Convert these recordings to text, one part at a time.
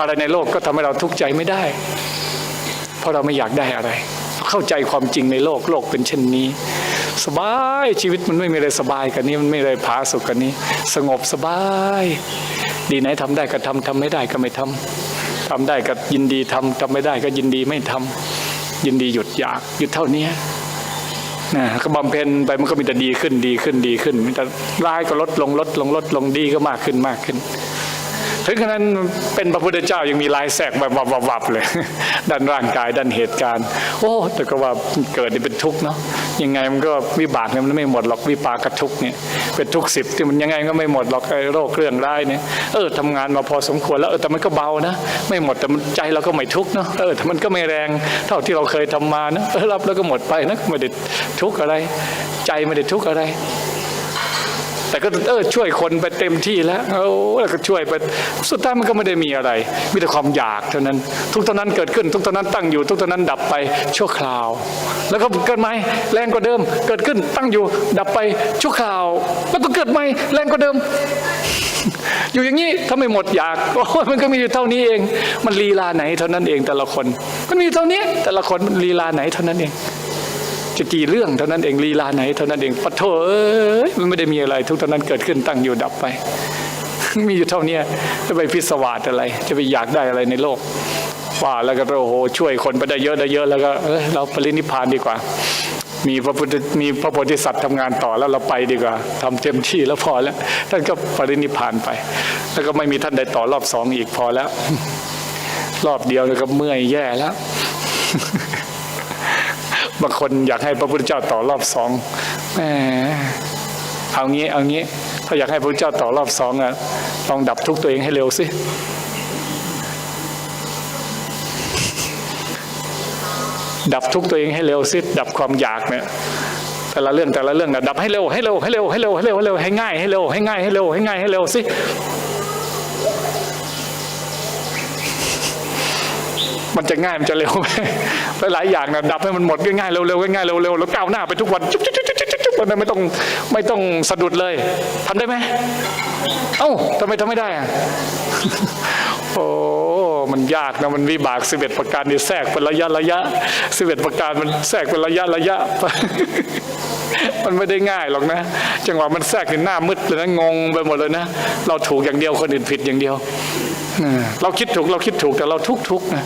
อะไรในโลกก็ทำให้เราทุกข์ใจไม่ได้ เพราะเราไม่อยากได้อะไร เข้าใจความจริงในโลกโลกเป็นเช่นนี้ สบายชีวิตมันไม่มีอะไรสบายกันนี้มันไม่มีอะไรผาสุกกันนี้ สงบสบาย ดีไหนทำได้ก็ทำทำไม่ได้ก็ไม่ทำทำได้ก็ยินดีทำทำไม่ได้ก็ยินดีไม่ทำยินดีหยุดอยากหยุดเท่านี้นะก็บำเพ็ญไปมันก็มีแต่ดีขึ้นดีขึ้นดีขึ้นมีแต่ร้ายก็ลดลงลดลงลดลงดีก็มากขึ้นมากขึ้น ถึงขนาดเป็นพระพุทธเจ้ายังมีลายแสกแบบวับวับๆเลย ด้านร่างกายด้านเหตุการณ์ โอ้แต่ก็ว่าเกิดนี่เป็นทุกข์เนาะยังไงมันก็วิบากเนี่ยมันไม่หมดหรอกวิปากระทุกเนี่ยเป็นทุกสิบที่มันยังไงก็ไม่หมดหรอกไอ้โรคเรื่องร้ายเนี่ยเออทำงานมาพอสมควรแล้วเออแต่มันก็เบานะ ไม่หมดแต่มันใจเราก็ไม่ทุกข์เนาะเออแต่มันก็ไม่แรงเท่าที่เราเคยทำมานะเออรับแล้วก็หมดไปนะไม่ได้ทุกข์อะไร ใจไม่ได้ทุกข์อะไร แต่ก็เออช่วยคนไปเต็มที่แล้วโอ้แล้วก็ช่วยไปสุดท้ายมันก็ไม่ได้มีอะไร มีแต่ความอยากเท่านั้น ทุกเท่านั้นเกิดขึ้น ทุกเท่านั้นตั้งอยู่ ทุกเท่านั้นดับไปชั่วคราว แล้วก็เกิดใหม่แรงกว่าเดิม เกิดขึ้นตั้งอยู่ ดับไปชั่วคราวแล้วก็เกิดใหม่แรงกว่าเดิมอยู่อย่างนี้ถ้าไม่หมดอยากมันก็มีอยู่เท่านี้เอง มันลีลาไหนเท่านั้นเองแต่ละคน มันมีเท่านี้แต่ละคนลีลาไหนเท่านั้นเอง จะกี่เรื่องเท่านั้นเองลีลาไหนเท่านั้นเองปะโถเอ้ยมันไม่ได้มีอะไร ทุกเท่านั้นเกิดขึ้นตั้งอยู่ดับไป มีอยู่เท่านี้จะไปพิศวาสอะไร จะไปอยากได้อะไรในโลกว่าแล้วก็โอ้โหช่วยคนไปได้เยอะได้เยอะแล้วก็เอ้ยเราปรินิพพานดีกว่า มีพระพุทธมีพระโพธิสัตว์ทำงานต่อแล้วเราไปดีกว่าทำเต็มที่แล้วพอแล้วท่านก็ปรินิพพานไป แล้วก็ไม่มีท่านใดต่อรอบสองอีกพอแล้ว รอบเดียวแล้วก็เมื่อยแย่แล้ว บางคนอยากให้พระพุทธเจ้าต่อรอบสองแหมเอางี้เอางี้ ถ้าอยากให้พระพุทธเจ้าต่อรอบสองอะลองดับทุกตัวเองให้เร็วสิดับทุกตัวเองให้เร็วสิดับความอยากเนี่ยแต่ละเรื่องแต่ละเรื่องนะดับให้เร็วให้เร็วให้เร็วให้เร็วให้เร็วให้เร็วให้ง่ายให้เร็วให้ง่ายให้เร็วให้ง่ายให้เร็วสิ มันจะง่ายมันจะเร็วไหมหลายอย่างนะดับให้มันหมดง่ายๆเร็วๆง่ายๆเร็วๆแล้วก้าวหน้าไปทุกวันจุ๊บจุ๊บจุ๊บจุ๊บจุ๊บจุ๊บไม่ต้องไม่ต้องสะดุดเลยทำได้ไหมเอ้าทำไมทำไม่ได้อะโอ้มันยากนะมันวิบากสิบเอ็ดประการนี่แทรกเป็นระยะระยะสิบเอ็ดประการมันแทรกเป็นระยะระยะมันไม่ได้ง่ายหรอกนะ จังหวะมันแทรกในหน้ามืดเลยนะงงไปหมดเลยนะ เราถูกอย่างเดียวคนอื่นผิดอย่างเดียว เราคิดถูกเราคิดถูกแต่เราทุกทุกนะ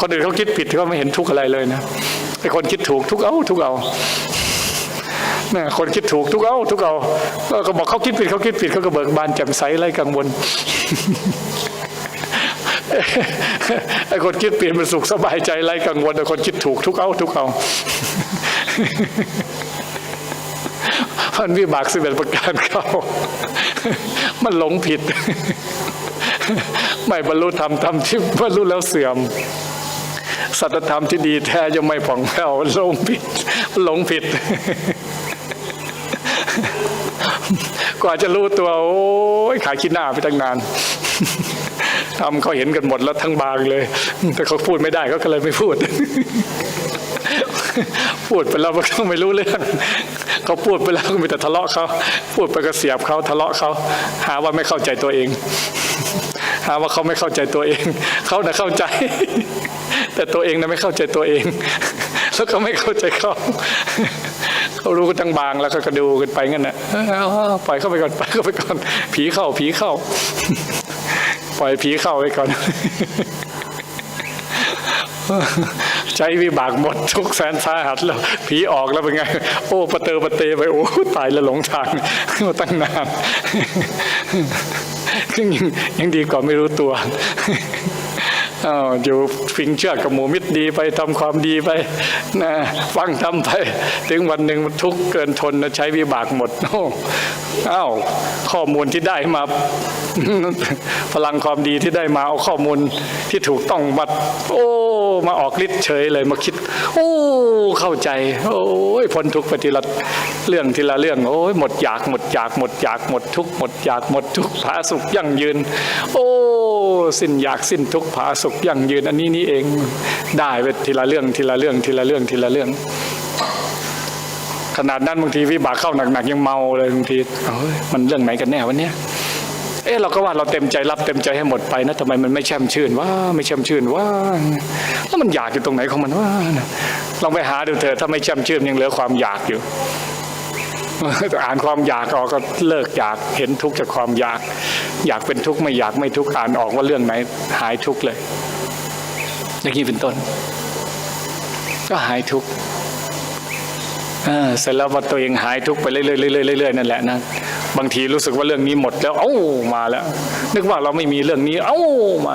คนอื่นเขาคิดผิดเขาไม่เห็นทุกอะไรเลยนะไอ้คนคิดถูกทุกเอาทุกเอาเนี่ยคนคิดถูกทุกเอาทุกเอาก็บอกเขาคิดผิดเขาคิดผิดเขาก็เบิกบานแจ่มใสไร้กังวลไอ้คนคิดเปลี่ยนสุขสบายใจไร้กังวลแต่คนคิดถูกทุกเอาทุกเอามันวิบากสิบเอ็ดประการเขามันหลงผิด ไม่บรรลุธรรมธรรมที่บรรลุแล้วเสื่อม สัจธรรมที่ดีแท้ยังไม่ผ่องแผ้วหลงผิดหลงผิด กว่าจะรู้ตัวโอ้ยขายขี้หน้าไปตั้งนานทำเขาเห็นกันหมดแล้วทั้งบางเลย แต่เขาพูดไม่ได้เขาก็เลยไม่พูด พูดไปแล้วมันก็ไม่รู้เรื่องเขาพูดไปแล้วก็มีแต่ทะเลาะเขาพูดไปก็เสียบเขาทะเลาะเขาหาว่าไม่เข้าใจตัวเอง หาว่าเขาไม่เข้าใจตัวเอง เขาน่ะเข้าใจ แต่ตัวเองน่ะไม่เข้าใจตัวเอง แล้วก็ไม่เข้าใจเขาเขารู้กันทั้งบางแล้วก็กระดูกันไปงั้นน่ะเอาปล่อยเข้าไปก่อนปล่อยเข้าไปก่อน ผีเข้าผีเข้า ปล่อยผีเข้าไว้ก่อนใช้วิบากหมดทุกแสนสาหัสแล้ว ผีออกแล้วเป็นไง โอ้ประเตอประเตไปโอ้ตายแล้วหลงทางมาตั้งนาน ยังยังดีกว่าไม่รู้ตัวอ้าวอยู่ฟิงเชือกกับหมูมิตรดีไปทำความดีไปนะฟังทำไป ถึงวันหนึ่งทุกเกินทนนะใช้วิบากหมดโอ้อ้าวข้อมูลที่ได้มาพลังความดีที่ได้มาเอาข้อมูลที่ถูกต้องมาโอ้มาออกฤทธิ์เฉยเลยมาคิด โอ้เข้าใจ โอ้ยพ้นทุกข์ไปทีละเรื่องทีละเรื่อง โอ้ยหมดอยากหมดอยากหมดอยากหมดทุกข์หมดอยากหมดทุกข์ผาสุขยั่งยืน โอ้สิ้นอยากสิ้นทุกข์ผาสุขยั่งยืน อันนี้นี่เองได้ไปทีละเรื่องทีละเรื่องทีละเรื่องทีละเรื่อง ขนาดนั้นบางทีวิบากเข้าหนักๆยังเมาเลยบางทีเอ้ยมันเรื่องไหนกันแน่วันเนี้ย เอ๊ะเราก็ว่าเราเต็มใจรับเต็มใจให้หมดไปนะทำไมมันไม่แช่มชื่นว่าไม่แช่มชื่นว่าแล้วมันอยากอยู่ตรงไหนของมันว่าลองไปหาดูเถอะถ้าไม่แช่มชื่นยังเหลือความอยากอยู่อ่านความอยากออกก็เลิกอยากเห็นทุกข์จากความอยาก อยากเป็นทุกข์ไม่อยากไม่ทุกข์อ่านออกว่าเรื่องไหนหายทุกข์เลยอย่างนี้เป็นต้น ก็หายทุกข์เสร็จแล้วพอตัวเองหายทุกข์ไปเรื่อยๆเรื่อยๆเรื่อยๆนั่นแหละนะ บางทีรู้สึกว่าเรื่องนี้หมดแล้ว เอ้ามาแล้ว นึกว่าเราไม่มีเรื่องนี้ เอ้ามา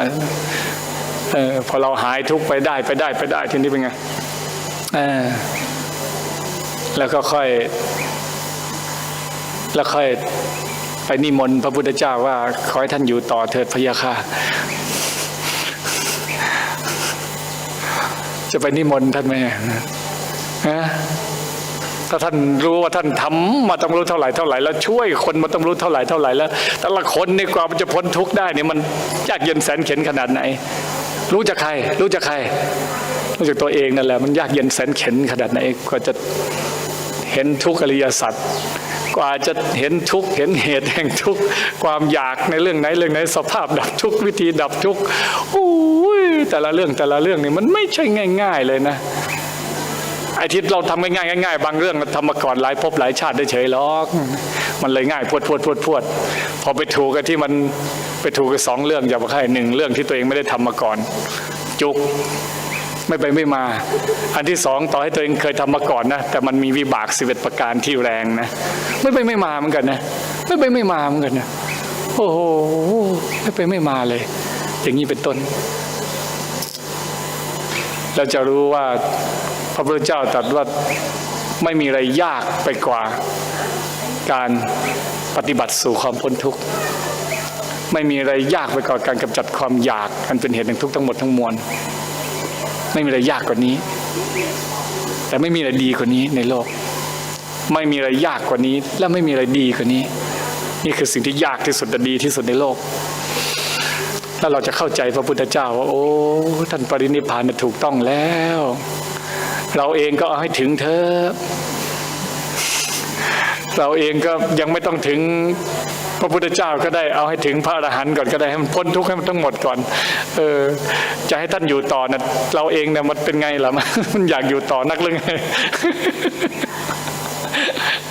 เออพอเราหายทุกไปได้ไปได้ไปได้ทีนี้เป็นไงอแล้วก็ค่อย แล้วค่อยไปนิมนต์พระพุทธเจ้าว่าขอให้ท่านอยู่ต่อเถิดพยาค่ะจะไปนิมนต์ท่านไหมฮะ ถ้าท่านรู้ว่าท่านทำมาต้องรู้เท่าไหร่เท่าไหร่แล้วช่วยคนมาต้องรู้เท่าไหร่เท่าไหร่แล้วแต่ละคนนี่กว่ามันจะพ้นทุกข์ได้เนี่ยมันยากเย็นแสนเข็นขนาดไหน รู้จักใคร รู้จักใคร รู้จักตัวเองนั่นแหละมันยากเย็นแสนเข็นขนาดไหนกว่าจะเห็นทุกขอริยสัจกว่าจะเห็นทุกข์เห็นเหตุแห่งทุกข์ความอยากในเรื่องไหนเรื่องไหนสภาพดับทุกข์วิธีดับทุกข์โอ้ยแต่ละเรื่องแต่ละเรื่องนี่มันไม่ใช่ง่าย ๆ เลยนะ ไอ้ที่เราทำง่ายๆง่ายๆบางเรื่องเราทำมาก่อนหลายภพหลายชาติได้เฉยหรอกมันเลยง่ายพวดพวดพวดพวดพอไปถูกกันที่มันไปถูกกันสองเรื่องอย่าบอกให้หนึ่งเรื่องที่ตัวเองไม่ได้ทำมาก่อน จุกไม่ไปไม่มา อันที่สองต่อให้ตัวเองเคยทำมาก่อนนะแต่มันมีวิบากสิบเอ็ดประการที่แรงนะไม่ไปไม่มาเหมือนกันนะไม่ไปไม่มาเหมือนกันนะโอ้โหไม่ไปไม่มาเลย อย่างนี้เป็นต้น เราจะรู้ว่าพระพุทธเจ้าตรัสว่าไม่มีอะไรยากไปกว่าการปฏิบัติสู่ความพ้นทุกข์ไม่มีอะไรยากไปกว่าการกำจัดความอยากอันเป็นเหตุแห่งทุกข์ทั้งหมดทั้งมวลไม่มีอะไรยากกว่านี้ แต่ไม่มีอะไรดีกว่านี้ในโลก ไม่มีอะไรยากกว่านี้ และไม่มีอะไรดีกว่านี้ นี่คือสิ่งที่ยากที่สุดและดีที่สุดในโลก ถ้าเราจะเข้าใจพระพุทธเจ้าว่าโอ้ท่านปรินิพานถูกต้องแล้ว เราเองก็เอาให้ถึงเธอเราเองก็ยังไม่ต้องถึงพระพุทธเจ้าก็ได้เอาให้ถึงพระอรหันต์ก่อนก็ได้ให้มันพ้นทุกข์ให้มันทั้งหมดก่อน เออ จะให้ท่านอยู่ต่อนะเราเองเนี่ยมันเป็นไงล่ะมันอยากอยู่ต่อนักหรือไง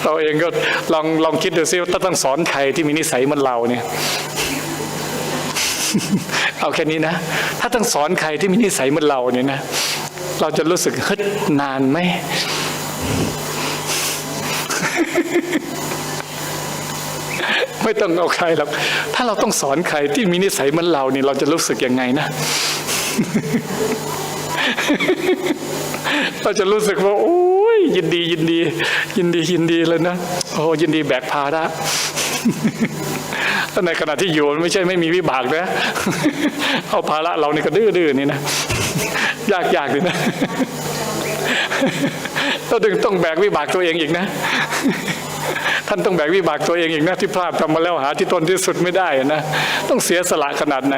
เราเองก็ลองลองคิดดูซิว่าถ้าต้องสอนใครที่มีนิสัยเหมันเราเนี่ย เอาแค่นี้นะ ถ้าต้องสอนใครที่มีนิสัยเหมือนเราเนี่ยนะ เราจะรู้สึกฮึดนานไหม ไม่ต้องเอาใครหรอก ถ้าเราต้องสอนใครที่มีนิสัยเหมือนเราเนี่ยเราจะรู้สึกยังไงนะเราจะรู้สึกว่าโอ้ยยินดียินดี ยินดียินดีเลยนะโอ้ยินดีแบกภาระ ในขณะที่อยู่มันไม่ใช่ไม่มีวิบากนะเอาภาระเรานี่ก็ดื้อๆนี่นะยากยากๆเลยนะเราถึงต้องแบกวิบากตัวเองอีกนะ ท่านต้องแบกวิบากตัวเองอีกนะที่พลาดทำมาแล้วหาที่ต้นที่สุดไม่ได้นะต้องเสียสละขนาดไหน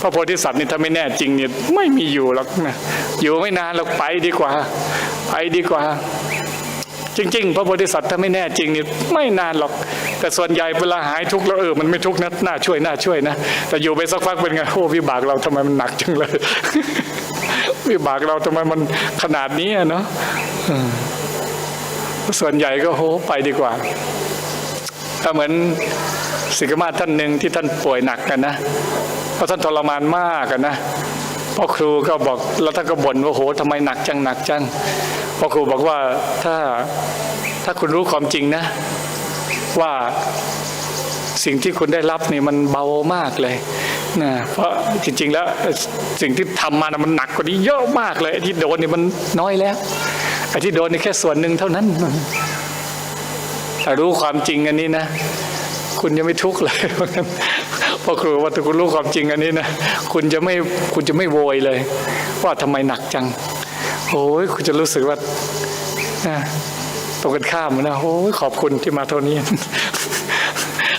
พระโพธิสัตว์นี่ถ้าไม่แน่จริงเนี่ยไม่มีอยู่หรอกนะอยู่ไม่นานเราไปดีกว่า ไปดีกว่า จริง ๆ พระโพธิสัตว์ถ้าไม่แน่จริงนี่ไม่นานหรอก แต่ส่วนใหญ่เวลาหายทุกข์แล้วเออมันไม่ทุกข์นะน่าช่วยน่าช่วยนะแต่อยู่ไปสักพักเป็นไงโอ้วิบากเราทำไมมันหนักจังเลยวิบากเราทำไมมันขนาดนี้เนาะส่วนใหญ่ก็โหไปดีกว่าก็เหมือนสิกมาท่านหนึ่งที่ท่านป่วยหนักกันนะเพราะท่านทรมานมากกันนะพ่อครูก็บอกแล้วท่านก็บ่นว่าโหทำไมหนักจังหนักจังพ่อครูบอกว่าถ้าถ้าคุณรู้ความจริงนะ ว่าสิ่งที่คุณได้รับนี่มันเบามากเลยนะเพราะจริง ๆ แล้วสิ่งที่ทำมานะมันหนักกว่านี้เยอะมากเลยที่โดนนี่มันน้อยแล้วไอ้ที่โดนนี่แค่ส่วนหนึ่งเท่านั้นถ้ารู้ความจริงอันนี้นะ คุณจะไม่ทุกข์เลยเพราะครูว่าถ้าคุณรู้ความจริงอันนี้นะคุณจะไม่คุณจะไม่โวยเลย ว่าทำไมหนักจังโอ้ยคุณจะรู้สึกว่านะ รงกันข้ามนะโอ้ขอบคุณที่มาเท่านี้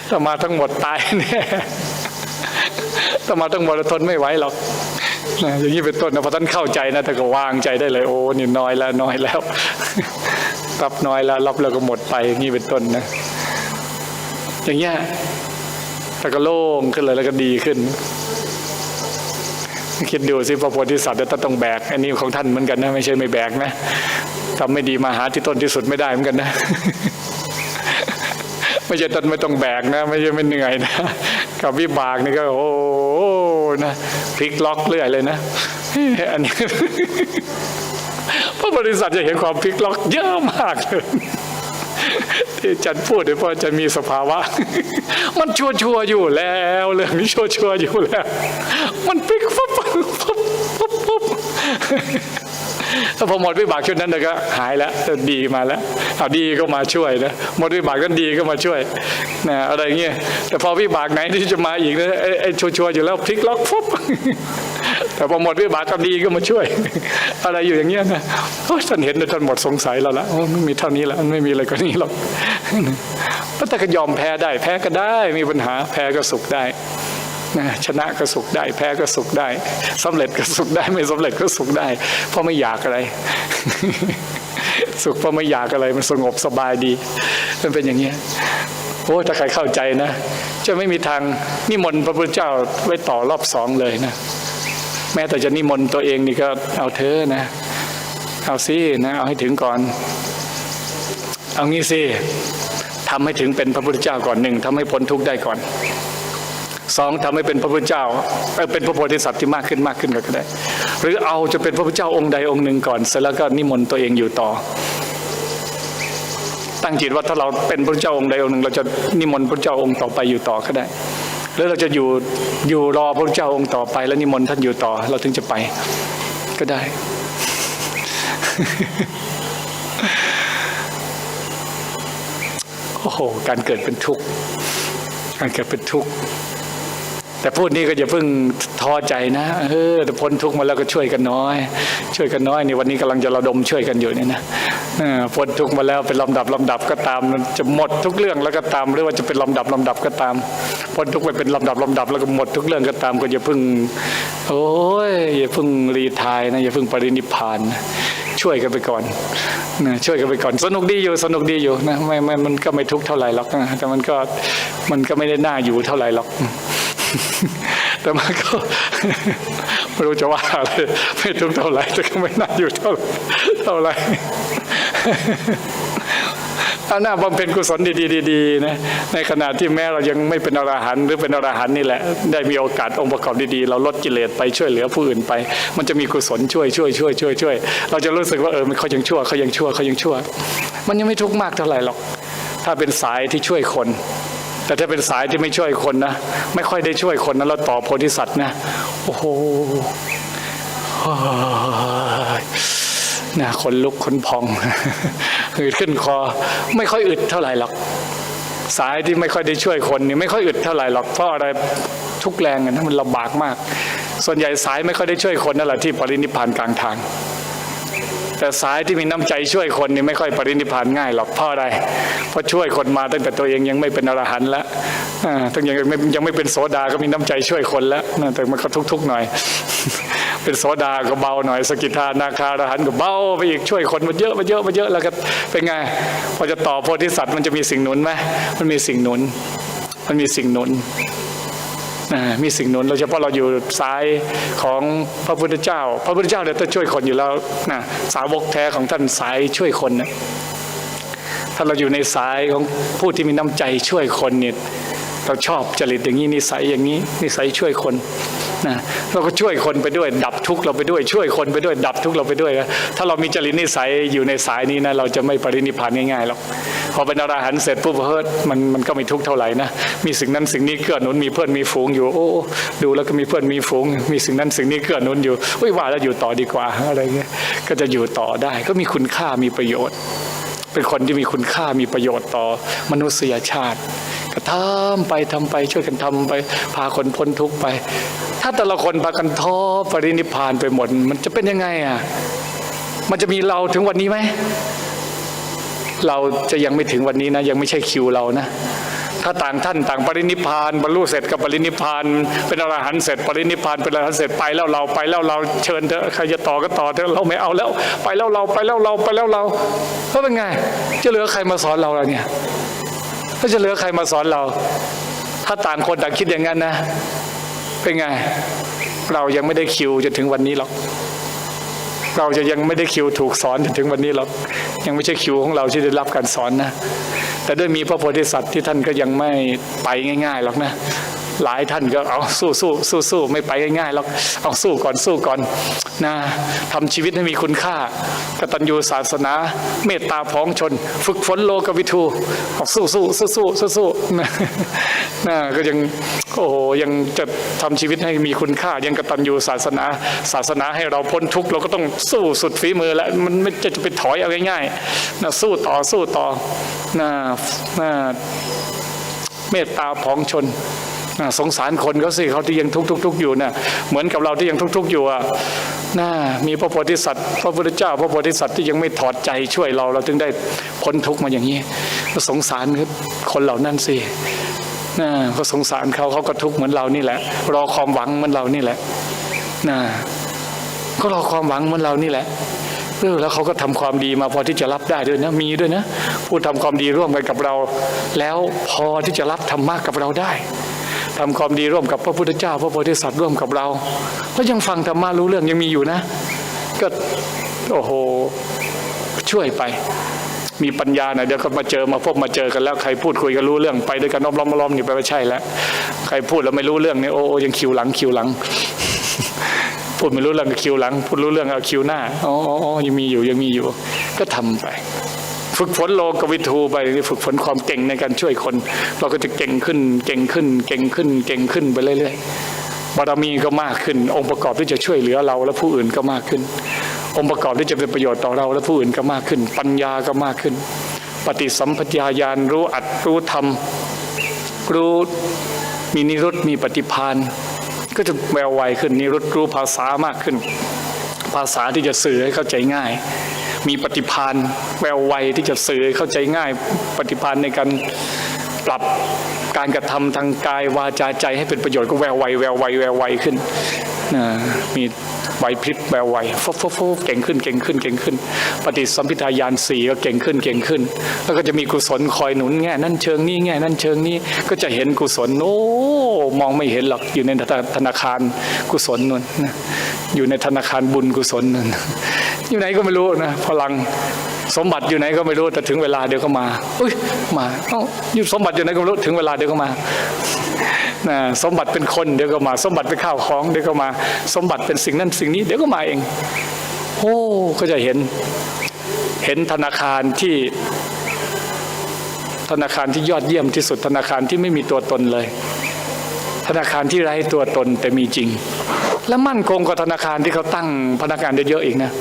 ถ้ามาทั้งหมดตายแน่ถ้ามาทั้งหมดทนไม่ไหวหรอกอย่างนี้เป็นต้นนะพอท่านเข้าใจนะท่านก็วางใจได้เลย โอ้นี่น้อยแล้วน้อยแล้วรับน้อยแล้วรับแล้วก็หมดไปอย่างนี้เป็นต้นนะ อย่างเงี้ยแต่ก็โล่งขึ้นเลยแล้วก็ดีขึ้น คิดดูสิพระโพธิสัตว์เนี่ยท่านต้องแบกอันนี้ของท่านเหมือนกันนะไม่ใช่ไม่แบกนะทำไม่ดีมาหาที่ต้นที่สุดไม่ได้เหมือนกันนะไม่ใช่ท่านไม่ต้องแบกนะ ไม่ใช่ไม่เหนื่อยนะกับวิบากนี่ก็โอ้โหนะพลิกล็อกเรื่อยเลยนะอันนี้พระบริษัทจะเห็นความพลิกล็อกเยอะมากเลย ที่อาจันพูดเนี่ยเพราะอาจันมีสภาวะ มันชัวชัวร์อยู่แล้วเรื่องนี้ชัวชัวร์อยู่แล้ว มันพลิกปุ๊บปุ๊บปุ๊บปุ๊บปุ๊บถ้าพอหมดวิบากชุดนั้นเลยก็หายแล้วดีมาแล้วเอาดีก็มาช่วยนะหมดวิบากก็ดีก็มาช่วยนะอะไรเงี้ยแต่พอวิบากไหนที่จะมาอีกนะไอ้ไอ้ชัวร์อยู่แล้วพลิกล็อกปุ๊บ แต่พอหมดวิบากก็ดีก็มาช่วย อะไรอยู่อย่างเงี้ยนะท่านเห็นท่านหมดสงสัยเราละโอ้ไม่มีเท่านี้ละไม่มีอะไรกว่านี้หรอกพระตะก็ยอมแพ้ได้ แพ้ก็ได้มีปัญหาแพ้ก็สุขได้นะชนะก็สุขได้ แพ้ก็สุขได้สำเร็จก็สุขได้ ไม่สำเร็จก็สุขได้ เพราะไม่อยากอะไร สุขเพราะไม่อยากอะไรมันสงบสบายดี มันเป็นอย่างเงี้ยโอ้ถ้าใครเข้าใจนะ จะไม่มีทางนิมนต์พระพุทธเจ้าไว้ต่อรอบสองเลยนะ แม้แต่จะนิมนต์ตัวเองนี่ก็เอาเธอนะ เอาสินะ เอาให้ถึงก่อน เอางี้สิทำให้ถึงเป็นพระพุทธเจ้าก่อนหนึ่งทำให้พ้นทุกข์ได้ก่อนสองทำให้เป็นพระพุทธเจ้าเอ่อเป็นพระโพธิสัตว์ที่มากขึ้นมากขึ้นก็ได้ หรือเอาจะเป็นพระพุทธเจ้าองค์ใดองค์หนึ่งก่อน เสร็จแล้วก็นิมนต์ตัวเองอยู่ต่อ ตั้งจิตว่าถ้าเราเป็นพระพุทธเจ้าองค์ใดองค์หนึ่ง เราจะนิมนต์พระพุทธเจ้าองค์ต่อไปอยู่ต่อก็ได้ หรือเราจะอยู่อยู่รอพระเจ้าองค์ต่อไป แล้วนิมนต์ท่านอยู่ต่อ เราถึงจะไปก็ได้ โอ้โห การเกิดเป็นทุกข์การเกิดเป็นทุกข์ แต่พูดนี้ก็อย่าเพิ่งท้อใจนะเออแต่พ้นทุกข์มาแล้วก็ช่วยกันน้อย ช่วยกันน้อยนี่วันนี้กำลังจะระดมช่วยกันอยู่เนี่ยนะพ้นทุกข์มาแล้วเป็นลำดับลำดับก็ตามจะหมดทุกเรื่องแล้วก็ตามหรือว่าจะเป็นลำดับลำดับก็ตามพ้นทุกข์ไปเป็นลำดับลำดับแล้วก็หมดทุกเรื่องก็ตามก็อย่าเพิ่ง โอ้ยอย่าเพิ่งรีทายนะอย่าเพิ่งปรินิพานนะช่วยกันไปก่อนนะช่วยกันไปก่อน สนุกดีอยู่ สนุกดีอยู่นะไม่ไม่มันก็ไม่ทุกข์เท่าไหร่หรอกนะแต่มันก็มันก็ไม่ได้น่าอยู่เท่าไหร่หรอก แต่มันก็ไม่รู้จะว่าอะไรไม่ทุกเท่าไหร่แต่ก็ไม่น่าอยู่เท่าเท่าไหร่เอาหน้าบำเพ็ญกุศลดีๆๆนะในขณะที่แม้เรายังไม่เป็นอรหันต์หรือเป็นอรหันต์นี่แหละ ได้มีโอกาสองค์ประกอบดีๆ เราลดกิเลสไปช่วยเหลือผู้อื่นไป มันจะมีกุศลช่วยช่วยช่วยช่วยช่วยเราจะรู้สึกว่าเออมันเขายังชั่วเขายังชั่วเขายังชั่ว มันยังไม่ทุกข์มากเท่าไหร่หรอก ถ้าเป็นสายที่ช่วยคน แต่ถ้าเป็นสายที่ไม่ช่วยคนนะ ไม่ค่อยได้ช่วยคนนะเราต่อโพธิสัตว์นะ โอ้โหโอ้ยนะขนลุกขนพองหืดขึ้นคอ ไม่ค่อยอึดเท่าไหร่หรอก สายที่ไม่ค่อยได้ช่วยคนนี่ไม่ค่อยอึดเท่าไหร่หรอกเพราะอะไรทุกแรงนะมันลำบากมาก ส่วนใหญ่สายไม่ค่อยได้ช่วยคนนั่นแหละที่ปรินิพานกลางทาง แต่สายที่มีน้ำใจช่วยคนนี่ไม่ค่อยปรินิพานง่ายหรอกเพราะอะไรเพราะช่วยคนมาตั้งแต่ตัวเองยังไม่เป็นอรหันต์แล้วตั้งยังไม่ยังไม่เป็นโสดาก็มีน้ำใจช่วยคนแล้วแต่มันก็ทุกข์ๆหน่อย เป็นโสดาก็เบาหน่อย สกิทานาคารหันต์ก็เบาไปอีกช่วยคนมันเยอะมันเยอะมันเยอะแล้วก็เป็นไงพอจะต่อโพธิสัตว์มันจะมีสิ่งหนุนไหมมันมีสิ่งหนุน มันมีสิ่งหนุน มีสิ่งหนุนโดยเฉพาะเราอยู่สายของพระพุทธเจ้า พระพุทธเจ้าเนี่ยต้องช่วยคนอยู่แล้วนะสาวกแท้ของท่านสายช่วยคนนะถ้าเราอยู่ในสายของผู้ที่มีน้ำใจช่วยคนเนี่ยเราชอบจริตอย่างนี้นิสัยอย่างนี้นิสัยช่วยคน นะเราก็ช่วยคนไปด้วย ดับทุกข์เราไปด้วย ช่วยคนไปด้วย ดับทุกข์เราไปด้วย ถ้าเรามีจริตนิสัยอยู่ในสายนี้นะเราจะไม่ปรินิพพานง่ายๆหรอกพอเป็นอรหันต์เสร็จปุ๊บเฮ้ยมันมันก็ไม่ทุกข์เท่าไหร่นะมีสิ่งนั้นสิ่งนี้เกื้อหนุนมีเพื่อนมีฝูงอยู่โอ้ดูแล้วก็มีเพื่อนมีฝูง มีสิ่งนั้นสิ่งนี้เกื้อหนุนอยู่อุ้ยว่าแล้วอยู่ต่อดีกว่าอะไรเงี้ยก็จะอยู่ต่อได้ ก็มีคุณค่ามีประโยชน์ เป็นคนที่มีคุณค่ามีประโยชน์ต่อมนุษยชาติ ก็ทำไปทำไปช่วยกันทำไป พาคนพ้นทุกข์ไป ถ้าแต่ละคนพากันท้อปรินิพพานไปหมด มันจะเป็นยังไงอะมันจะมีเราถึงวันนี้ไหมเราจะยังไม่ถึงวันนี้นะ ยังไม่ใช่คิวเรานะถ้าต่างท่านต่างปรินิพานบรรลุเสร็จกับปรินิพาน เป็นอรหันต์เสร็จปรินิพพานเป็นอรหันต์เสร็จไปแล้วเราไปแล้วเราเชิญเถอะใครจะต่อก็ต่อเถอะเราไม่เอาแล้ว ไปแล้วเราไปแล้วเราไปแล้วเราก็เป็นไงจะเหลือใครมาสอนเราล่ะเนี่ย ก็จะเหลือใครมาสอนเรา ถ้าต่างคนต่างคิดอย่างนั้นนะ เป็นไง เรายังไม่ได้คิวจนถึงวันนี้หรอก เราจะยังไม่ได้คิวถูกสอนจนถึงวันนี้หรอก ยังไม่ใช่คิวของเราที่ได้รับการสอนนะ แต่ด้วยมีพระโพธิสัตว์ที่ท่านก็ยังไม่ไปง่ายๆหรอกนะ หลายท่านก็เอาสู้สู้สู้สู้ไม่ไปง่ายๆหรอกเอาสู้ก่อนสู้ก่อนนะทำชีวิตให้มีคุณค่ากตัญญูศาสนา เมตตาพ้องชน ฝึกฝนโลกวิทูเอาสู้สู้สู้สู้สู้สู้นะนะก็ยังโอ้โหยังจะทำชีวิตให้มีคุณค่า ยังกตัญญูศาสนา ศาสนาให้เราพ้นทุกข์เราก็ต้องสู้สุดฝีมือแล้วมันไม่จะจะไปถอยเอาง่ายๆนะสู้ต่อสู้ต่อนะนะเมตตาพ้องชน สงสารคนเขาสิเขาที่ยังทุกข์ทุกอยู่นะเหมือนกับเราที่ยังทุกข์ทุกอยู่อะน่ามีพระโพธิสัตว์พระพุทธเจ้า พระโพธิสัตว์ที่ยังไม่ถอดใจช่วยเราเราถึงได้พ้นทุกข์มาอย่างนี้ก็สงสารคนเหล่านั้นสินะก็สงสารเขาเขาก็ทุกข์เหมือนเรานี่แหละ รอความหวังเหมือนเรานี่แหละนะก็รอความหวังเหมือนเรานี่แหละเออแล้วเขาก็ทำความดีมาพอที่จะรับได้ด้วยนะ มีด้วยนะผู้ทำความดีร่วมกันกับเรา แล้วพอที่จะรับธรรมะกับเราได้ ทำความดีร่วมกับพระพุทธเจ้า พระโพธิสัตว์ร่วมกับเรา ก็ยังฟังธรรมะรู้เรื่องยังมีอยู่นะ ก็โอ้โหช่วยไป มีปัญญาหน่อยเดี๋ยวก็มาเจอมาพบมาเจอกันแล้วใครพูดคุยกันรู้เรื่องไปด้วยกันน้อมล้อมล้อมนี่ไปไม่ใช่แล้วใครพูดแล้วไม่รู้เรื่องเนี่โอ้โอ้ยังคิวหลังคิวหลังพูดไม่รู้เรื่องก็คิวหลังพูดรู้เรื่องเอาคิวหน้าอ๋ออ๋ออ๋อยังมีอยู่ยังมีอยู่ ก็ทำไป ฝึกฝนโลกวิทูไปฝึกฝนความเก่งในการช่วยคน เราก็จะเก่งขึ้นเก่งขึ้น เก่งขึ้น เก่งขึ้นไปเรื่อยๆบารมีก็มากขึ้น องค์ประกอบที่จะช่วยเหลือเราและผู้อื่นก็มากขึ้น องค์ประกอบที่จะเป็นประโยชน์ต่อเราและผู้อื่นก็มากขึ้น ปัญญาก็มากขึ้น ปฏิสัมพัทยาญาณรู้อัดรู้ธรรมรู้มีนิรุตมีปฏิพานก็จะแววไวขึ้นนิรุตรู้ภาษามากขึ้น ภาษาที่จะสื่อให้เข้าใจง่าย มีปฏิพานแววไวที่จะสื่อเข้าใจง่ายปฏิพานในการปรับการกระทำทางกายวาจาใจให้เป็นประโยชน์ก็แววไวแววไวแววไวขึ้นมีไหวพริบแววไวฟบฟบฟบเก่งขึ้นเก่งขึ้นเก่งขึ้น ปฏิสัมพิทายานสี่ก็เก่งขึ้นเก่งขึ้น แล้วก็จะมีกุศลคอยหนุนแง่นั่นเชิงนี้แง่นั่นเชิงนี้ก็จะเห็นกุศลโอ้มองไม่เห็นหรอกอยู่ในธนาคารกุศลนั่นอยู่ในธนาคารบุญกุศลนั่น อยู่ไหนก็ไม่รู้นะพลังสมบัติอยู่ไหนก็ไม่รู้แต่ถึงเวลาเดี๋ยวก็มาอุ้ยมาเอ้าอยู่สมบัติอยู่ไหนก็ไม่รู้ถึงเวลาเดี๋ยวก็มานะสมบัติเป็นคนเดี๋ยวก็มา สมบัติเป็นข้าวของเดี๋ยวก็มา สมบัติเป็นสิ่งนั้นสิ่งนี้เดี๋ยวก็มาเองโอ้ก็จะเห็น เห็นธนาคารที่ธนาคารที่ยอดเยี่ยมที่สุดธนาคารที่ไม่มีตัวตนเลย ธนาคารที่ไร้ตัวตนแต่มีจริง และมั่นคงกว่าธนาคารที่เขาตั้งพนักงานเยอะๆอีกนะ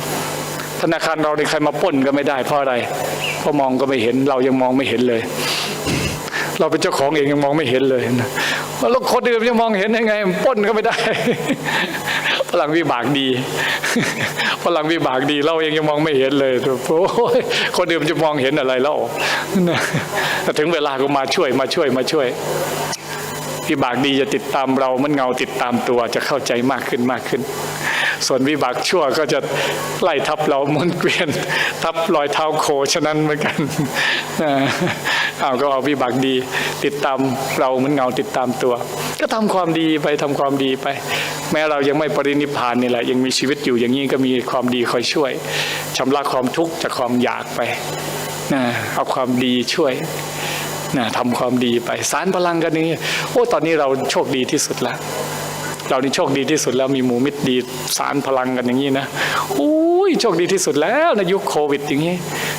ธนาคารเราในใครมาป้นก็ไม่ได้เพราะอะไรเพราะมองก็ไม่เห็นเรายังมองไม่เห็นเลย เราเป็นเจ้าของเองยังมองไม่เห็นเลยนะแล้วคนอื่นจะมองเห็นยังไงป้นก็ไม่ได้พลังวิบากดีพลังวิบากดีเราเองยังมองไม่เห็นเลยโอ้ยคนอื่นจะมองเห็นอะไรแล้วถึงเวลาก็มาช่วยมาช่วยมาช่วยวิบากดีจะติดตามเรามันเงาติดตามตัวจะเข้าใจมากขึ้นมากขึ้น ส่วนวิบากชั่วก็จะไล่ทับเราหมุนเกวียน ทับรอยเท้าโคฉะนั้นเหมือนกันเอาก็เอาวิบากดี ติดตามเราเหมือนเงาติดตามตัว ก็ทำความดีไปทำความดีไป แม้เรายังไม่ปรินิพานนี่แหละ ยังมีชีวิตอยู่อย่างนี้ก็มีความดีคอยช่วยชำระความทุกข์จากความอยากไปนะเอาความดีช่วยนะทำความดีไปสารพลังกันนี้โอ้ตอนนี้เราโชคดีที่สุดแล้ว เรานี่โชคดีที่สุดแล้วมีหมูมิตรดีสารพลังกันอย่างนี้นะอุ้ยโชคดีที่สุดแล้วในยุคโควิดอย่างนี้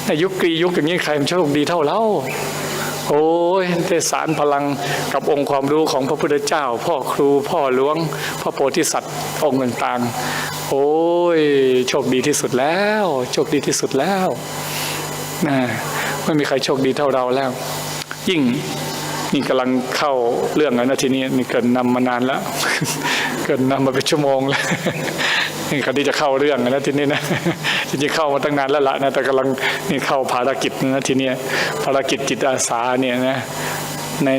ในยุคกรียุคอย่างนี้ใครมันโชคดีเท่าเราโอ้ยได้สารพลังกับองค์ความรู้ของพระพุทธเจ้า พ่อครูพ่อหลวงพ่อโพธิสัตว์องค์ต่างๆ โอ้ยโชคดีที่สุดแล้ว โชคดีที่สุดแล้วนะไม่มีใครโชคดีเท่าเราแล้ว ยิ่ง นี่กำลังเข้าเรื่องแล้วนะทีนี้นี่เกินนำมานานแล้ว เกินนำมาเป็นชั่วโมงแล้วนี่คราวนี้จะเข้าเรื่องแล้วทีนี้นะจริงๆเข้ามาตั้งนานแล้วละนะแต่กำลังนี่เข้าภารกิจนะทีนี้ภารกิจจิตอาสาเนี่ยนะ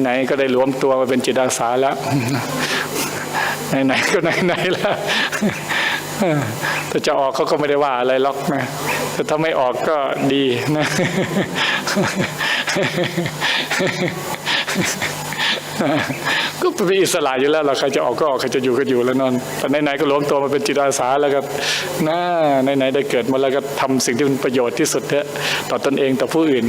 ไหนๆก็ได้รวมตัวมาเป็นจิตอาสาแล้วไหนๆก็ไหนๆแล้วถ้าจะออกเขาก็ไม่ได้ว่าอะไรล็อกนะแต่ถ้าไม่ออกก็ดีนะ ก็เป็นอิสระอยู่แล้วเราใครจะออกก็ออกใครจะอยู่ก็อยู่แล้วนอนแต่ไหนๆก็หลวมตัวมาเป็นจิตอาสาแล้วก็น่าไหนๆได้เกิดมาแล้วก็ทำสิ่งที่เป็นประโยชน์ที่สุดเถอะต่อตนเองต่อผู้อื่น